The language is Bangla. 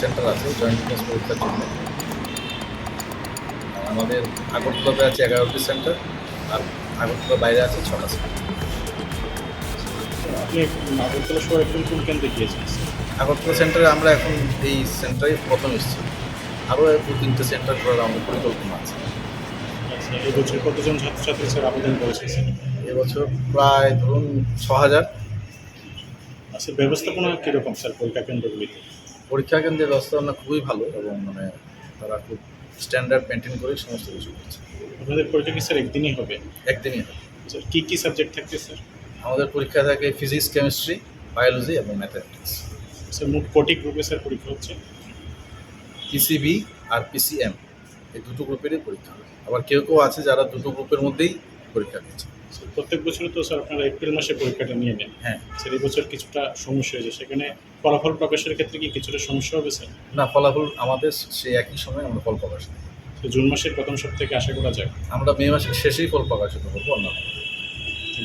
সেন্টার আছে জয়েন্ট এন্ট্রান্স পরীক্ষার জন্য আমাদের আগরতলাতে আছে এগারোটি সেন্টার আর আগরতলা বাইরে আছে ছটা সেন্টার আপনি আগরতলা শহর একদম কোন কেন্দ্রে গিয়েছেন আগরতলা সেন্টারে আমরা এখন এই সেন্টারে প্রথম এসেছি। আরও দু তিনটে সেন্টার করার আমাদের পরিকল্পনা আছে। আচ্ছা এই বছর কতজন ছাত্রছাত্রী স্যার আবেদন স্যার? এবছর প্রায় ধরুন ছ হাজার আচ্ছা ব্যবস্থাপনা কীরকম স্যার পরীক্ষা কেন্দ্রগুলিতে? পরীক্ষা কেন্দ্রের ব্যবস্থাপনা খুবই ভালো এবং মানে তারা খুব স্ট্যান্ডার্ড মেনটেন করে সমস্ত কিছু করছে। আপনাদের পরীক্ষা কি স্যার একদিনই হবে? একদিনই হবে। স্যার কী কী সাবজেক্ট থাকবে স্যার আমাদের পরীক্ষা থাকে ফিজিক্স কেমিস্ট্রি বায়োলজি এবং ম্যাথামেটিক্স স্যার মোট কোটি গ্রুপে স্যার পরীক্ষা হচ্ছে? পিসিবি আর পিসিএম এই দুটো গ্রুপেরই পরীক্ষা। হয় আবার কেউ কেউ আছে যারা দুটো গ্রুপের মধ্যেই পরীক্ষা দিচ্ছে। প্রত্যেক বছর তো স্যার আপনারা এপ্রিল মাসে পরীক্ষাটা নিয়ে নেন। হ্যাঁ। স্যার এই বছর কিছুটা সমস্যা হয়েছে। সেখানে ফলাফল প্রকাশের ক্ষেত্রে কি কিছুটা সমস্যা হবে স্যার? না ফলাফল আমাদের সেই একই সময় আমরা ফল প্রকাশ জুন মাসের প্রথম সপ্তাহে আশা করা যায়? আমরা মে মাসের শেষেই ফল প্রকাশিত করব অন্য